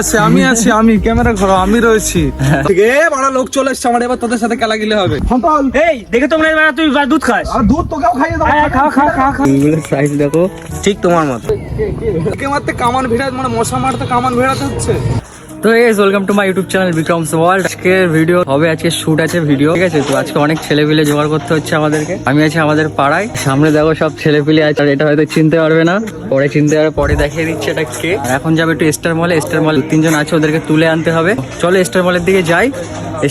আছে আমি আছি আমি ক্যামেরা ঘোরা আমি রয়েছি। এ বড় লোক চলে এসছে আমার এবার তোদের সাথে খেলা গিলে হবে। এই দেখে তোমরা এবার তুই দুধ খাস। আর দুধ তোকেও খাইয়ে দাও। খা খা সাইজ দেখো ঠিক তোমার মতো। কে মারতে কামান ভেড়া মানে মশা মারতে কামান ভিড়াতে হচ্ছে। তো S welcome to my YouTube channel Vikram's world আজকের ভিডিও হবে আজকে শুট আছে ভিডিও ঠিক আছে? তো আজকে অনেক ছেলে পিলে জোগাড় করতে হচ্ছে আমাদেরকে। আমি আছি আমাদের পাড়ায়। সামনে দেখো সব ছেলে পিলে আছে আর এটা হয়তো চিনতে পারবে না। পরে চিনতে পারবে পরে দেখিয়ে দিচ্ছে এটা কে। এখন যাবে একটু স্টার মলে স্টার মলে তিনজন আছে ওদেরকে তুলে আনতে হবে। চলো স্টার মলের দিকে যাই।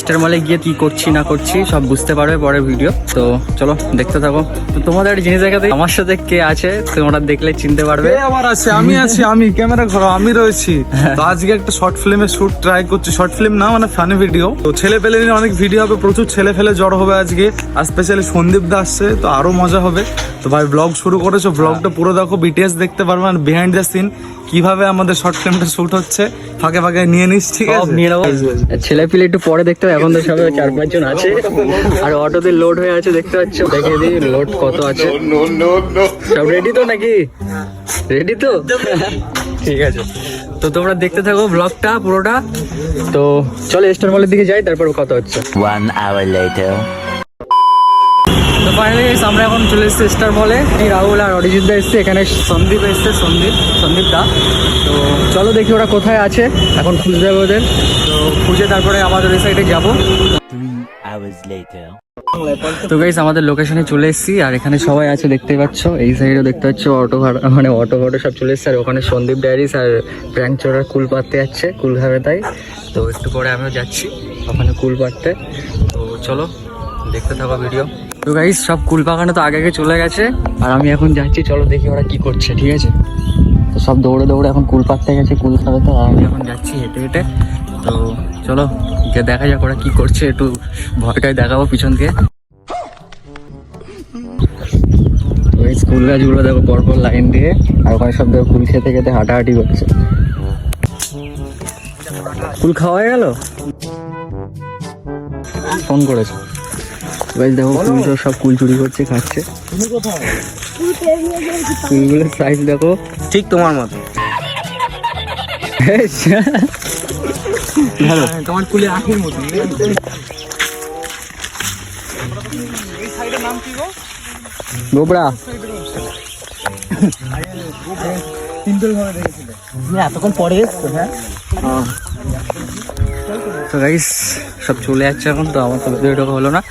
স্টার মলে গিয়ে কি করছি না করছি সব বুঝতে পারবে পরে ভিডিও তো চলো দেখতে থাকো। তো তোমাদের একটা জিনিস দেখাতে আমার সাথে কে আছে তোমরা দেখলে চিনতে পারবে। কে আবার আছে? আমি আছি আমি। ক্যামেরা ঘোরো আমি রয়েছি। আজকে একটা শর্ট ফিল্মের শুট ট্রাই করছি শর্ট ফিল্ম না মানে ফানি ভিডিও তো ছেলে পেলে নিয়ে অনেক ভিডিও হবে প্রচুর ছেলে ফেলে জড় হবে আজকে আর স্পেশালি সন্দীপ দা আসছে তো আরও মজা হবে। তো ভাই ব্লগ শুরু করেছ ব্লগটা পুরো দেখো বিটিএস দেখতে পারবে আর বিহাইন্ড দ্য সিন কীভাবে আমাদের শর্ট ফিল্মটা শুট হচ্ছে ফাঁকে ফাঁকে নিয়ে নিস ঠিক আছে? নিয়ে নেব ছেলে পিলে একটু পরে দেখতে হবে এখন তো সবাই চার পাঁচজন আছে। আর অটোতে লোড হয়ে আছে দেখতে পাচ্ছ? দেখে দিই লোড কত আছে। সব রেডি তো নাকি? রেডি তো? ঠিক আছে। তো তোমরা দেখতে থাকো ব্লগটা পুরোটা। তো চলো স্টার মলের দিকে যাই তারপর কথা হচ্ছে। One hour later. তো ফাইনালি আমরা এখন চলে এসেছি স্টার মলে এই রাহুল আর অরিজিৎ দা এসছে এখানে সন্দীপ এসছে সন্দীপ সন্দীপ দা। তো চলো দেখি ওরা কোথায় আছে এখন খুঁজে হবে ওদের। তো খুঁজে তারপরে আমাদের ওই সাইডে যাব. তো গাইস আমাদের লোকেশনে চলে এসেছি, আর এখানে সবাই আছে দেখতে পাচ্ছ। এই সাইডে দেখতে পাচ্ছ অটো ভাড়া মানে অটো ফটো সব চলে এসেছে, আর ওখানে সন্দীপ ডায়ারিস আর প্র্যাঙ্ক চোরার কুল পাততে যাচ্ছে, কুল খাবে তাই। তো একটু পরে আমিও যাচ্ছি ওখানে কুল পাততে তো চলো, দেখতে থাকো ভিডিও তো গাইস সব কুল পাকানো তো আগে আগে চলে গেছে, আর আমি এখন যাচ্ছি, চলো দেখি ওরা কি করছে, ঠিক আছে? তো সব দৌড়ে দৌড়ে এখন কুল পাততে গেছে, কুল খাবে তো আমি এখন যাচ্ছি হেঁটে হেঁটে। তো চলো দেখা যাক ওরা কি করছে, একটু ভয়টাই দেখাবো পিছনকে। ওই স্কুল গাছগুলো দেখো পরপর লাইন দিয়ে আর ওখানে সব দেখো কুল খেতে খেতে হাঁটাহাঁটি করছে। কুল খাওয়া হয়ে গেল? ফোন করেছে। গাছ দেখো কুলগুলো সব কুল চুরি করছে খাচ্ছে। কুলগুলোর সাইজ দেখো ঠিক তোমার মতো। তোমার কুলে আখির মতো এই সাইডের নাম কি গো গোবরা এতক্ষণ পরে এসছো হ্যাঁ? তো গাইস সব চলে যাচ্ছে এখন তো আমার তো ভিডিও হলো না।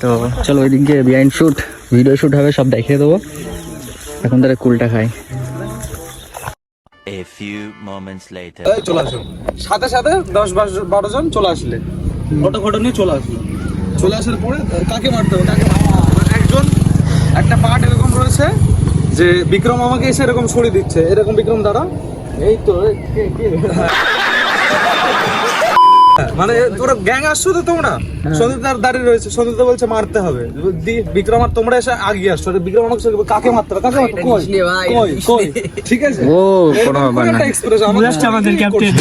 তো চলো ওই দিকে বিহাইন্ড শুট ভিডিও শুট হবে সব দেখিয়ে দেবো। এখন তারা কুলটা খাই। A few moments later. এই চলে আসো। সাথে সাথে দশ বারো- বারো জন চলে আসলে। অটো ফটো নিয়ে চলে আসলো। চলে আসার পরে কাকে মারতে হবে? কাকে মারতে হবে? একজন একটা পার্ট এরকম রয়েছে যে বিক্রম আমাকে এসে এরকম সরিয়ে দিচ্ছে। এরকম বিক্রম দ্বারা এই তো এ, কে, কে? মানে তোরা গ্যাং আসছো তো তোমরা? সন্দীপ দার দাঁড়িয়ে রয়েছে সন্দীপ দা বলছে মারতে হবে। বিক্রম আর তোমরা এসে আগিয়ে আসছো। বিক্রম আমাকে কাকে মারতে হবে? কাকে মারতে কই? কই? কই? ঠিক আছে। ও কোনো ব্যাপার না। এক্সপ্রেস আমাদের ক্যাপ্টেন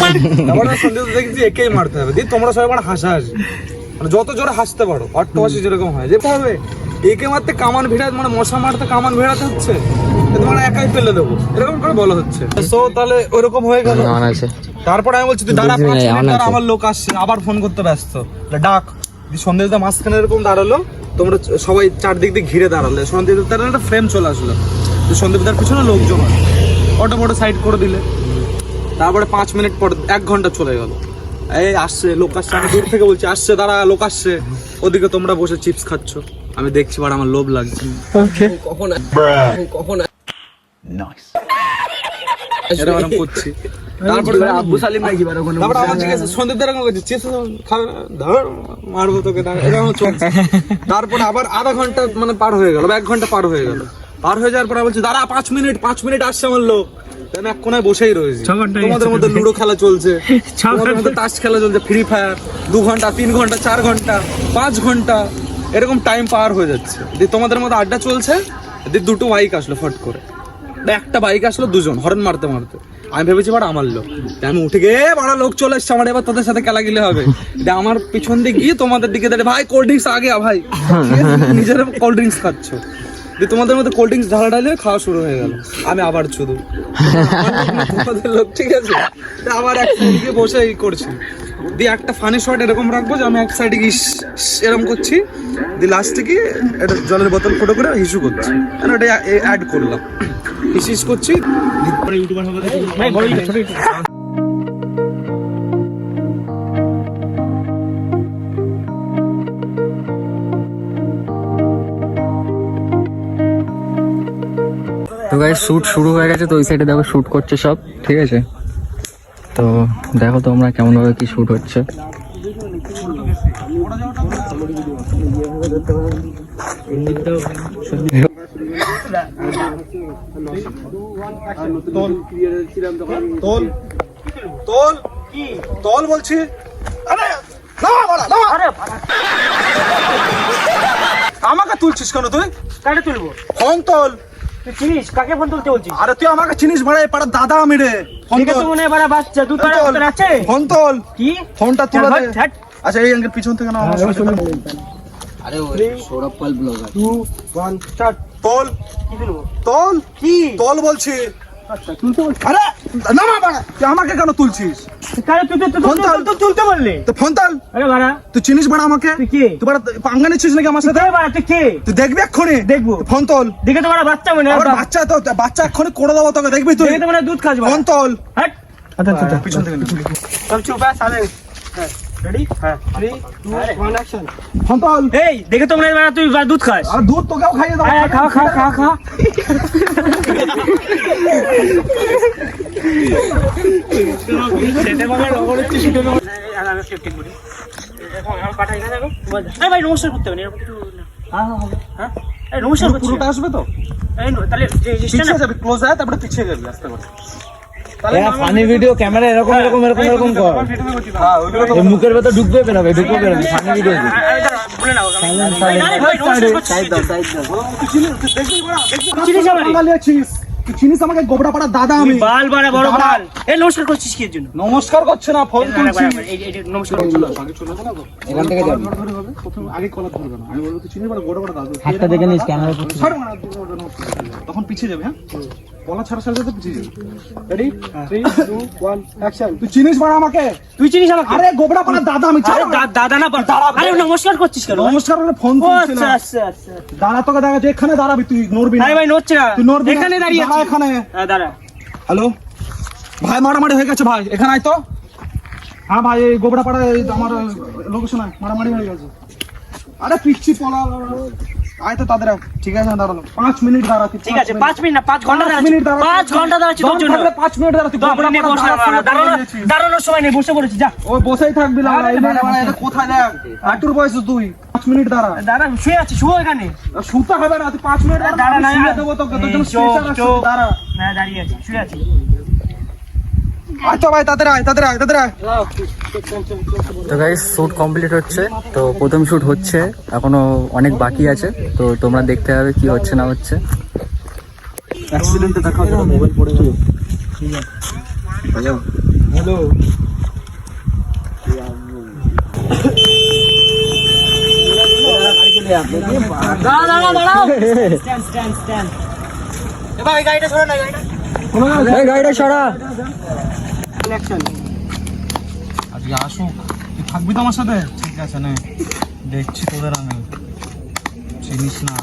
আমার না দেখছি একেই মারতে হবে। দিয়ে তোমরা সবাই মানে হাসা হাসি মানে যত জোরে হাসতে পারো অট্টহাসি যেরকম হয়। যেতে হবে একে মারতে কামান ভিড়াতে মানে মশা মারতে কামান ভিড়াতে হচ্ছে? তোমার একাই ফেলে দেবো। এরকম করে বলা হচ্ছে। তো তাহলে ওরকম হয়ে গেল। আছে তারপরে আমি বলছি তুই দাঁড়া পাঁচ মিনিট দাঁড়া, আমার লোক আসছে আবার ফোন করতে ব্যস্ত। ডাক। সন্দেহ মাঝখানে এরকম দাঁড়াল তোমরা সবাই চারদিক দিয়ে ঘিরে দাঁড়ালে। সন্দীপ তার একটা ফ্রেম চলে আসলো। তো সন্দীপ পিছনে লোকজন। অটো ফটো সাইড করে দিলে। তারপরে পাঁচ মিনিট পর এক ঘণ্টা চলে গেল। এই আসছে লোক আসছে। আমি দূর থেকে বলছি আসছে দাঁড়া লোক আসছে। ওদিকে তোমরা বসে চিপস খাচ্ছ। আমি দেখছি বাট আমার লোভ লাগছে। এটা মানে করছি। তারপরে আব্বু সালিম নাকি তারপরে আমার জিজ্ঞাসা সন্দীপ দা এরকম করছে চিপস খাবে ধর মারবো তোকে এরকম চলছে। তারপরে আবার আধা ঘণ্টা মানে পার হয়ে গেল বা এক ঘণ্টা পার হয়ে গেল। পার হয়ে যাওয়ার পর বলছি দাঁড়া পাঁচ মিনিট পাঁচ মিনিট আসছে আমার লোক। আমি এক কোনায় বসেই রয়েছি। তোমাদের মধ্যে লুডো খেলা চলছে তোমাদের মধ্যে তাস খেলা চলছে ফ্রি ফায়ার দু ঘণ্টা তিন ঘণ্টা চার ঘণ্টা পাঁচ ঘণ্টা। এরকম টাইম পার হয়ে যাচ্ছে। দিয়ে তোমাদের মধ্যে আড্ডা চলছে দিয়ে দুটো বাইক আসলো ফট করে। দিয়ে একটা বাইক আসলো দুজন হরেন মারতে মারতে। আমি ভেবেছি বাট আমার লোক। আমি উঠে গিয়ে বড় লোক চলে এসছে আমার এবার তোদের সাথে খেলা গেলে হবে আমার পিছন দিয়ে গিয়ে তোমাদের দিকে দাঁড়িয়ে ভাই কোল্ড ড্রিঙ্কস আগে ভাই। নিজের কোল্ড ড্রিঙ্কস খাচ্ছ। দিয়ে তোমাদের মধ্যে কোল্ড ড্রিঙ্কস ঢালা ঢালিয়ে খাওয়া শুরু হয়ে গেল। আমি আবার শুধু তোমাদের লোক ঠিক আছে? আবার এক বসে এই করছি। দিয়ে একটা ফানি শট এরকম রাখব যে আমি এক সাইডে গিয়ে এরকম করছি। দিয়ে লাস্টে গিয়ে এটা জলের বোতল ফটো করে হিসু করছি। মানে ওটা অ্যাড করলাম। হিস হিস করছি। তো গাইস শুট শুরু হয়ে গেছে, তো ওই সাইডে দেখো শুট করছে সব, ঠিক আছে? তো দেখো তোমরা কেমন ভাবে কি শুট হচ্ছে। তোল বলছি। আমাকে তুলছিস কেন তুই? কাটে তুলবো? ফোন তোল। তুই চিনিস? কাকে ফোন তুলতে বলছিস? আরে তুই আমাকে চিনিস ভাড়া পাড়া দাদা আমি রে। ফোন দেখে তো মনে হয় বাচ্চা দুধ বাড়া তোল। আছে? ফোন তোল। কি? ফোনটা তুলে দে। আচ্ছা এই পিছন থেকে না আমার টু ওয়ান স্টার্ট তোল। কি তোল? কি? তোল বলছি। আচ্ছা আরে বাড়া তুই আমাকে কেন তুলছিস? কারে তুই তুই ফোন তোল। তুই তুলতে বললি। তো ফোন তোল আরে বাড়া। তুই চিনিস বাড়া আমাকে? তুই কে? তুই বাড়া পাঙ্গা নিচ্ছিস নাকি আমার সাথে? কে বাড়া? তুই কে? তুই দেখবি এক্ষুনি? দেখব। ফোন তোল দেখে তো বাড়া বাচ্চা মনে হয় বাচ্চা তো বাচ্চা এক্ষুনি করে দেবো তোকে দেখবি তুই? দেখে তো মনে দুধ খাস ফোন তোল হ্যাট আচ্ছা আচ্ছা পিছন থেকে। চুপ আছে সালে রেডি হ্যাঁ। 3 2 1 অ্যাকশন ফোন এই দেখে তো মনে হয় তুই দুধ খাস। আর দুধ তোকেও খাইয়ে দেবো। আয় আয়, খা খা খা খা খেতে পাবে লগর হচ্ছে শুধু আমি সেফটি করি এখন আমার পাঠাই না দেখো এই ভাই নমস্কার করতে হবে। এরকম একটু হ্যাঁ? হ্যাঁ হ্যাঁ এই নমস্কার করছি। পুরোটা আসবে তো? এই নো, তাহলে যে ক্লোজ আয় তারপরে পিছিয়ে যাবি আস্তে করে। ফানি ভিডিও ক্যামেরা এরকম এরকম এরকম এরকম কর। হ্যাঁ মুখের ভেতর ঢুকবে বেরোবে ঢুকবে বেরোবে ফানি ভিডিও নমস্কার চিনিস তুই দেখবি বড়া দেখবি তুই চিনিস আমারে? বাঙালি আছিস তুই চিনিস আমাকে গোবরা পাড়া দাদা আমি। বাল বাড়া বড় বাল। এই নমস্কার করছিস কি জন্য? নমস্কার করছে না ফোন তুলছি। নমস্কার? এখান থেকে যাবি। আগে ধরবে না। আমি বলব চিনিস বড় গোবরা দাদা। হাতটা দেখে নিস ক্যামেরা। তখন পিছিয়ে যাবে হ্যাঁ? কলা ছাড়া ছাড়া ready three two one action তুই চিনিস আমাকে? তুই চিনিস আমাকে? আরে গোবরা পাড়া দাদা আমি আরে দাদা না আরে নমস্কার করছিস কেন? নমস্কার করে ফোন ও আচ্ছা আচ্ছা আচ্ছা। দাঁড়া তোকে দেখা যাচ্ছে এখানে দাঁড়াবি তুই নড়বি না। ভাই ভাই নড়ছে না। তুই নড়বি এখানে দাঁড়িয়ে দাঁড়া আছি। এখানে। হ্যাঁ দাঁড়া। হ্যালো ভাই মারামারি হয়ে গেছে ভাই। এখানে আয় তো। হ্যাঁ ভাই এই গোবরা পাড়া আমার লোকেশন মারামারি হয়ে গেছে। আরে পিচ্ছি পলা আয় তো তাদের ঠিক আছে দাঁড়াল। পাঁচ মিনিট দাঁড়াতি ঠিক আছে পাঁচ মিনিট না পাঁচ ঘণ্টা মিনিট। পাঁচ ঘণ্টা দাঁড়াচ্ছি তোর জন্য পাঁচ মিনিট দাঁড়াতি দাঁড়ানোর সময় নেই বসে পড়েছি যা। ওই বসেই থাকবি না এটা কোথায় দেখ? আটুর বয়স তুই। পাঁচ মিনিট দাঁড়া। দাঁড়া শুয়ে আছি শুয়ে এখানে। শুতে হবে না তুই পাঁচ মিনিট দাঁড়া না। দেবো তোকে তোর জন্য। দাঁড়া। হ্যাঁ দাঁড়িয়ে আছি শুয়ে আছি। তো ভাই তাদের আয় তাদের আয় তাদের আয়। তো গাইস শ্যুট কমপ্লিট হচ্ছে। তো প্রথম শ্যুট হচ্ছে। এখনও অনেক বাকি আছে। তো তোমরা দেখতে হবে কি হচ্ছে না হচ্ছে। অ্যাক্সিডেন্টে দেখা হচ্ছে মোবাইল পড়ে গেল হ্যালো দাঁড়া দাঁড়া দাঁড়াও স্ট্যান্ড স্ট্যান্ড স্ট্যান্ড এবার গাড়িটা। সরা না গাড়িটা গাড়িটা সরা। অ্যাকশন আজকে আসুক। তুই থাকবি তো আমার সাথে? ঠিক আছে নে। দেখছি তোদের আমি। চিনিস না।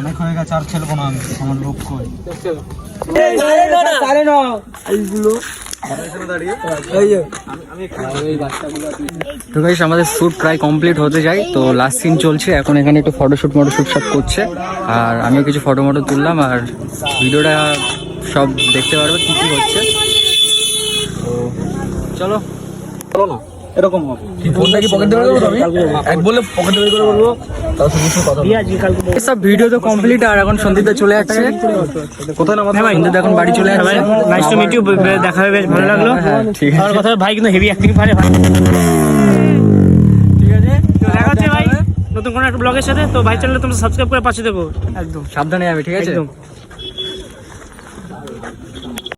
অনেক হয়ে গেছে আর খেলব না আমি। আমার লোক কই? না তো গাইস আমাদের শ্যুট প্রায় কমপ্লিট হতে যায় তো লাস্ট সিন চলছে। এখন এখানে একটু ফটোশ্যুট মটোশ্যুট সব করছে। আর আমিও কিছু ফটো মটো তুললাম। আর ভিডিওটা সব দেখতে পারবে কি কি হচ্ছে। তো চলো। চলো না এরকম হবে। ফোনটা কি পকেটে বের করব আমি এক বলে পকেটে বের করে বলব তাও শুধু শুধু কথা আজকে কালকে সব ভিডিও তো কমপ্লিট আর এখন সন্দীপদা চলে যাচ্ছে। কোথায় নামাতে হ্যাঁ এখন বাড়ি চলে যাচ্ছে। নাইস টু মিট ইউ দেখা হবে বেশ ভালো লাগল। হ্যাঁ, ঠিক আছে। কথা ভাই কিন্তু হেভি অ্যাক্টিং পারে ভাই। ঠিক আছে? তো দেখা হচ্ছে ভাই নতুন কোনো একটা ব্লগের সাথে তো ভাই চ্যানেলে তোমরা সাবস্ক্রাইব করে পাশে দেবো। একদম সাবধানে যাবে ঠিক আছে? একদম।